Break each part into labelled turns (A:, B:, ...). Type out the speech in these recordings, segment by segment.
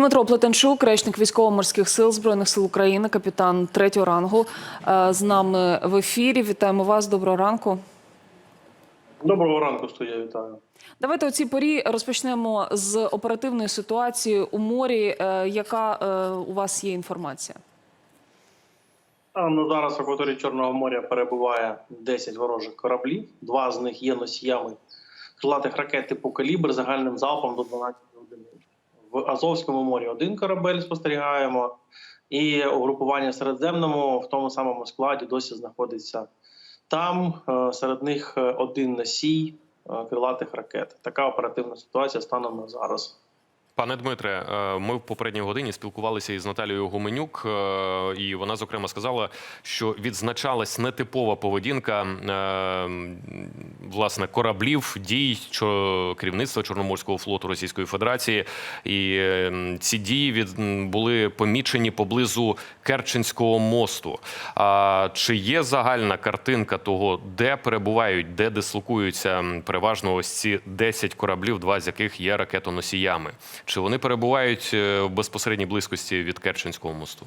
A: Дмитро Плетенчук, речник військово-морських сил збройних сил України, капітан третього рангу, е, з нами в ефірі. Вітаємо вас. Доброго ранку.
B: Доброго ранку, студія, вітаю.
A: Давайте у цій порі розпочнемо з оперативної ситуації у морі. Е, Яка е, у вас є інформація?
B: На зараз в акваторії Чорного моря перебуває 10 ворожих кораблів. Два з них є носіями крилатих ракет типу калібр загальним залпом до 12 одиниць. В Азовському морі один корабель спостерігаємо, і угрупування Середземному в тому самому складі досі знаходиться там. Е, Серед них е, один носій е, крилатих ракет. Така оперативна ситуація станом на зараз.
C: Пане Дмитре, е, ми в попередній годині спілкувалися із Наталією Гуменюк, е, і вона зокрема сказала, що відзначалась нетипова поведінка е, власне кораблів дій керівництва Чорноморського флоту Російської Федерації, і ці дії від були помічені поблизу Керченського мосту. А чи є загальна картинка того, де перебувають, де дислокуються переважно ось ці 10 кораблів, два з яких є ракетоносіями? Чи вони перебувають е, в безпосередній близькості від Керченського мосту?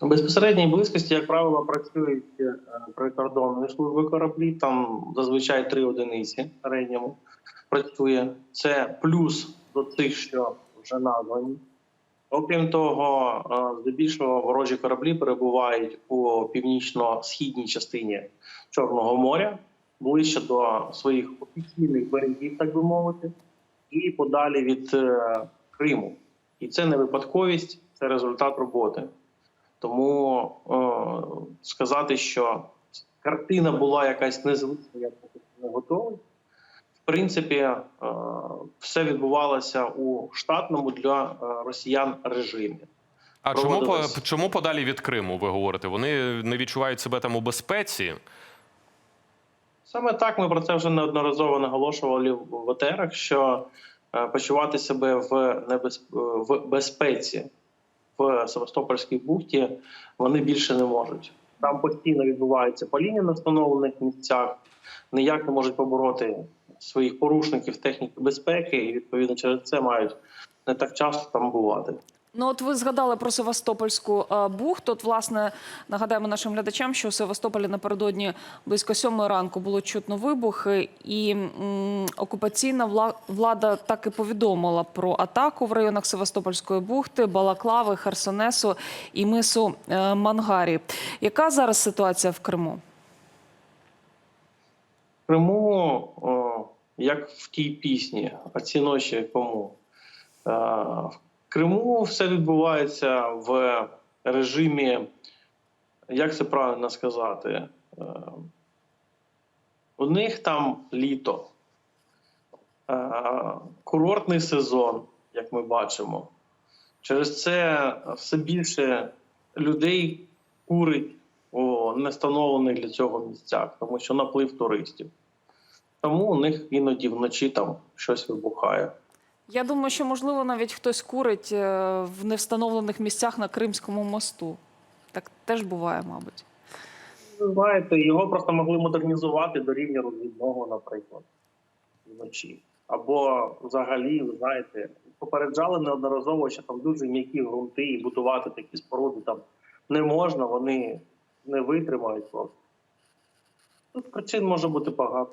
B: У безпосередній близькості, як правило, працюють е, прикордонні служби кораблі. Там зазвичай три одиниці в середньому працює. Це плюс до тих, що вже названі. Окрім того, е, здебільшого ворожі кораблі перебувають у північно-східній частині Чорного моря, ближче до своїх офіційних берегів, так би мовити, і подалі від е, Криму. І це не випадковість, це результат роботи. Тому е, сказати, що картина була якась незвична, я не готовий. В принципі, е, все відбувалося у штатному для росіян режимі.
C: А чому по чому подалі від Криму? Ви говорите? Вони не відчувають себе там у безпеці?
B: Саме так ми про це вже неодноразово наголошували в етерах, що е, почувати себе в, небез... в безпеці в Севастопольській бухті вони більше не можуть. Там постійно відбуваються паління на встановлених місцях, ніяк не можуть побороти своїх порушників техніки безпеки, і відповідно через це мають не так часто там бувати.
A: Ну, от ви згадали про Севастопольську е, бухту. От, власне, нагадаємо нашим глядачам, що у Севастополі напередодні близько сьомої ранку було чутно вибухи, і м, окупаційна влада так і повідомила про атаку в районах Севастопольської бухти, Балаклави, Херсонесу і мису е, Мангарі. Яка зараз ситуація в Криму?
B: В Криму, о, як в тій пісні, а ці ночі кому? Е, Криму все відбувається в режимі, як це правильно сказати, е, у них там літо, е, курортний сезон, як ми бачимо. Через це все більше людей курить у нестановлених для цього місцях, тому що наплив туристів. Тому у них іноді вночі там щось вибухає.
A: Я думаю, що можливо навіть хтось курить е, в невстановлених місцях на Кримському мосту. Так теж буває, мабуть.
B: Ви знаєте, його просто могли модернізувати до рівня розвідного, наприклад, вночі. Або взагалі, ви знаєте, попереджали неодноразово, що там дуже м'які ґрунти і будувати такі споруди там не можна, вони не витримають просто. Тут причин може бути багато.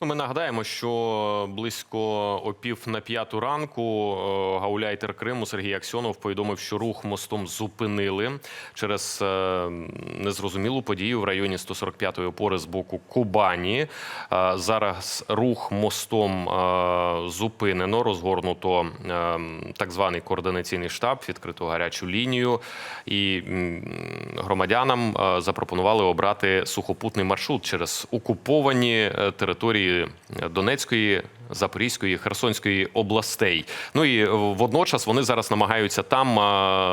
C: Ну, ми нагадаємо, що близько о пів на п'яту ранку е, гауляйтер Криму Сергій Аксьонов повідомив, що рух мостом зупинили через е, незрозумілу подію в районі 145-ї опори з боку Кубані. Е, Зараз рух мостом зупинено, розгорнуто е, так званий координаційний штаб, відкрито гарячу лінію, і громадянам запропонували обрати сухопутний маршрут через окуповані е, Донецької, Запорізької, Херсонської областей. Ну і е, водночас вони зараз намагаються там,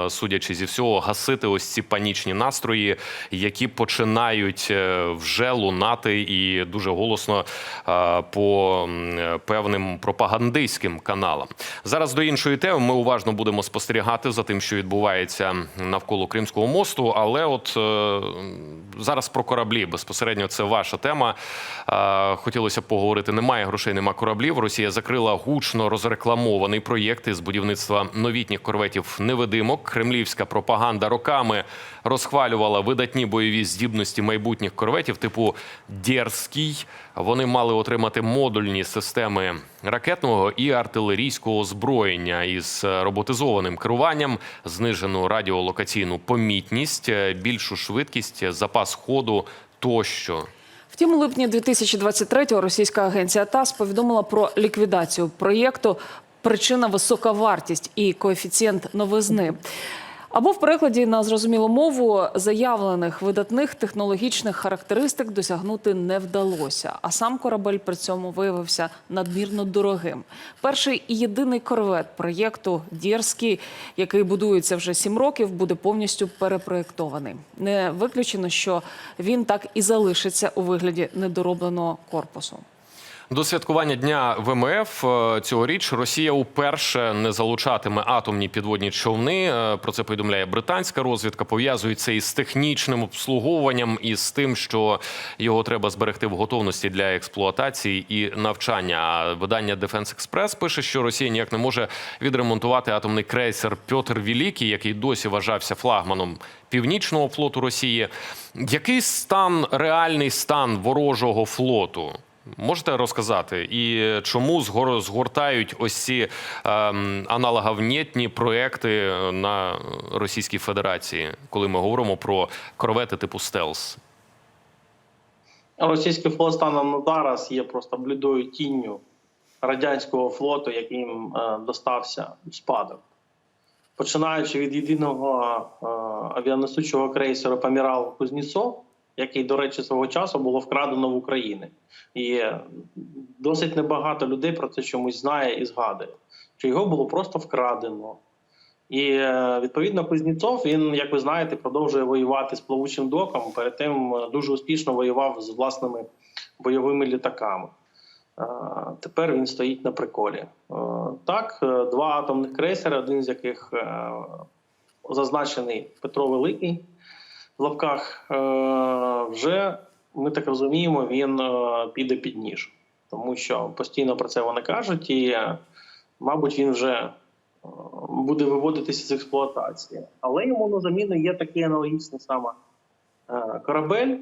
C: судячи зі всього, гасити ось ці панічні настрої, які починають е, вже лунати і дуже голосно по певним пропагандистським каналам. Зараз до іншої теми ми уважно будемо спостерігати за тим, що відбувається навколо Кримського мосту. Але от е, зараз про кораблі безпосередньо це ваша тема. Хотілося б поговорити. Немає грошей, нема кораблів. Кораблів. Росія закрила гучно розрекламований проєкт із будівництва новітніх корветів невидимок. Кремлівська пропаганда роками розхвалювала видатні бойові здібності майбутніх корветів типу Дєрський. Вони мали отримати модульні системи ракетного і артилерійського озброєння із роботизованим керуванням, знижену радіолокаційну помітність, більшу швидкість, запас ходу тощо.
A: Втім, у липні 2023-го російська агенція ТАСС повідомила про ліквідацію проєкту. Причина висока вартість і коефіцієнт новизни. Або в перекладі на зрозумілу мову заявлених видатних технологічних характеристик досягнути не вдалося. А сам корабель при цьому виявився надмірно дорогим. Перший і єдиний корвет проєкту Дєрський, який будується вже сім років, буде повністю перепроєктований. Не виключено, що він так і залишиться у вигляді недоробленого корпусу.
C: До святкування дня ВМФ е, цьогоріч Росія уперше не залучатиме атомні підводні човни. Е, Про це повідомляє британська розвідка. Пов'язують це із технічним обслуговуванням і з тим, що його треба зберегти в готовності для експлуатації і навчання. А видання Defense Express пише, що Росія ніяк не може відремонтувати атомний крейсер Пьотр Великий, який досі вважався флагманом північного флоту Росії. Який стан реальний стан ворожого флоту? Можете розказати, і чому згор- згортають ось ці ем, аналоговнєтні проекти на Російській Федерації, коли ми говоримо про корвети типу стелс?
B: Російський флот станом на зараз є просто блідою тінню радянського флоту, яким е, достався спадок. Починаючи від єдиного е, авіанесучого крейсера Памірал Кузнєцов, який, до речі, свого часу було вкрадено в Україні. І досить небагато людей про це чомусь знає і згадує, що його було просто вкрадено. І е, відповідно Кузнєцов, він, як ви знаєте, продовжує воювати з плавучим доком. Перед тим е, дуже успішно воював з власними бойовими літаками. Е, Тепер він стоїть на приколі. Так, два атомних крейсери, один з яких зазначений Петро Великий в лапках, е, вже ми так розуміємо, він е, піде під ніж, тому що постійно про це вони кажуть, і, мабуть, він вже е, буде виводитися з експлуатації. Але йому на заміну є такий аналогічний саме корабель.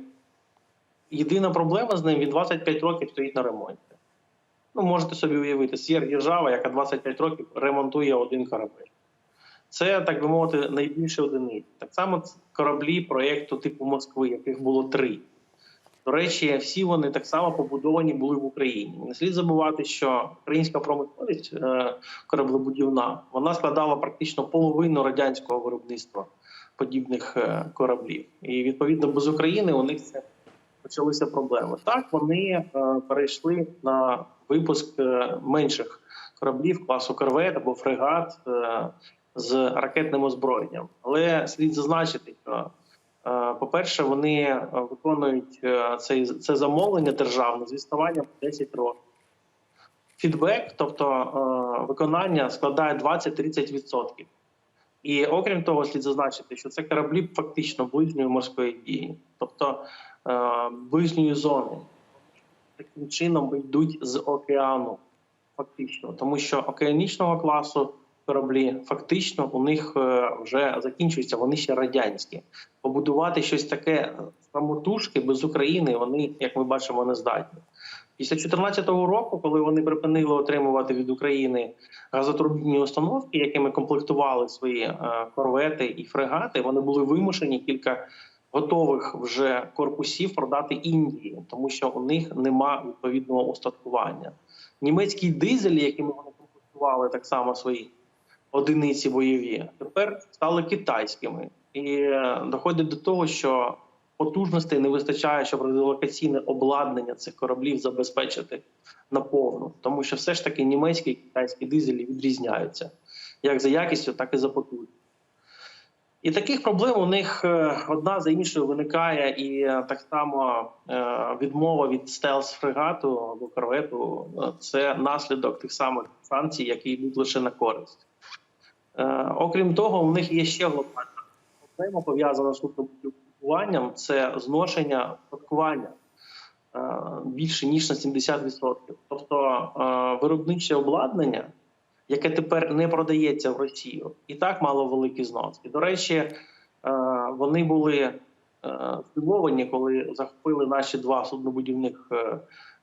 B: Єдина проблема з ним він 25 років стоїть на ремонті. Ну, можете собі уявити, Сєр держава, яка 25 років ремонтує один корабель. Це, так би мовити, найбільше одиниці. Так само кораблі проєкту типу Москви, яких було три. До речі, всі вони так само побудовані були в Україні. Не слід забувати, що українська промисловість е, кораблебудівна вона складала практично половину радянського виробництва подібних е, кораблів. І відповідно без України у них це почалися проблеми. Так вони е, перейшли на випуск менших кораблів класу корвет або фрегат з ракетним озброєнням. Але слід зазначити, що Е, По-перше, вони е, виконують е, цей це замовлення державне з відставанням 10 років. Фідбек, тобто виконання, складає 20-30%. І окрім того, слід зазначити, що це кораблі фактично ближньої морської дії, тобто ближньої зони. Таким чином йдуть з океану, фактично, тому що океанічного класу кораблі фактично у них е, вже закінчуються, вони ще радянські. Побудувати щось таке самотужки без України вони, як ми бачимо, не здатні. Після 2014 року, коли вони припинили отримувати від України газотурбінні установки, якими комплектували свої е, корвети і фрегати, вони були вимушені кілька готових вже корпусів продати Індії, тому що у них нема відповідного устаткування. Німецькі дизелі, якими вони комплектували так само свої одиниці бойові, тепер стали китайськими, і е, доходить до того, що потужностей не вистачає, щоб радіолокаційне обладнання цих кораблів забезпечити наповну, тому що все ж таки німецькі і китайські дизелі відрізняються як за якістю, так і за потужністю. І таких проблем у них е, одна за іншою виникає, і е, так само відмова від стелс фрегату або корвету це наслідок тих самих санкцій, які йдуть лише на користь. Е, Окрім того, у них є ще глобальна проблема пов'язана з суднобудуванням – це зношення устаткування. е, більше ніж на 70%. Тобто е, виробниче обладнання, яке тепер не продається в Росію, і так мало великий знос. І до речі, вони були здивовані, коли захопили наші два суднобудівних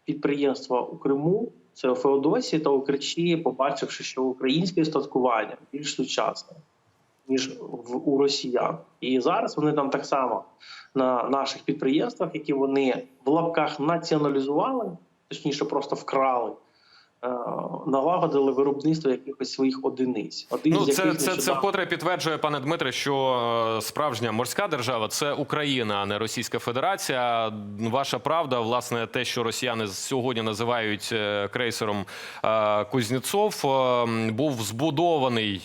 B: підприємства у Криму. Це у Феодосії та у Кричі, побачивши, що українське статкування більш сучасне ніж в у росіян. І зараз вони там так само на наших підприємствах, які вони в лапках націоналізували, точніше, просто вкрали. Е, Налагодили виробництво якихось своїх одиниць. Один
C: Ну,
B: з
C: це, це, це вкотре підтверджує, пане Дмитре, що е, справжня морська держава це Україна, а не Російська Федерація. Ваша правда, власне, те, що росіяни сьогодні називають е, крейсером Кузнєцов, був збудований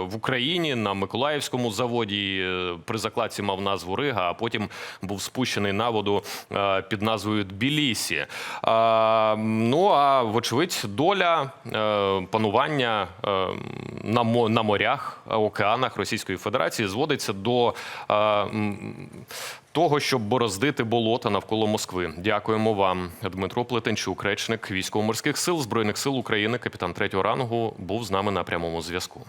C: в Україні на Миколаївському заводі. При закладці мав назву Рига, а потім був спущений на воду під назвою Тбілісі. Ну а вочевидь, доля е, панування е, на мо- морях, е, океанах Російської Федерації зводиться до того, щоб бороздити болота навколо Москви. Дякуємо вам, Дмитро Плетенчук, речник військово-морських сил збройних сил України, капітан третього рангу, був з нами на прямому зв'язку.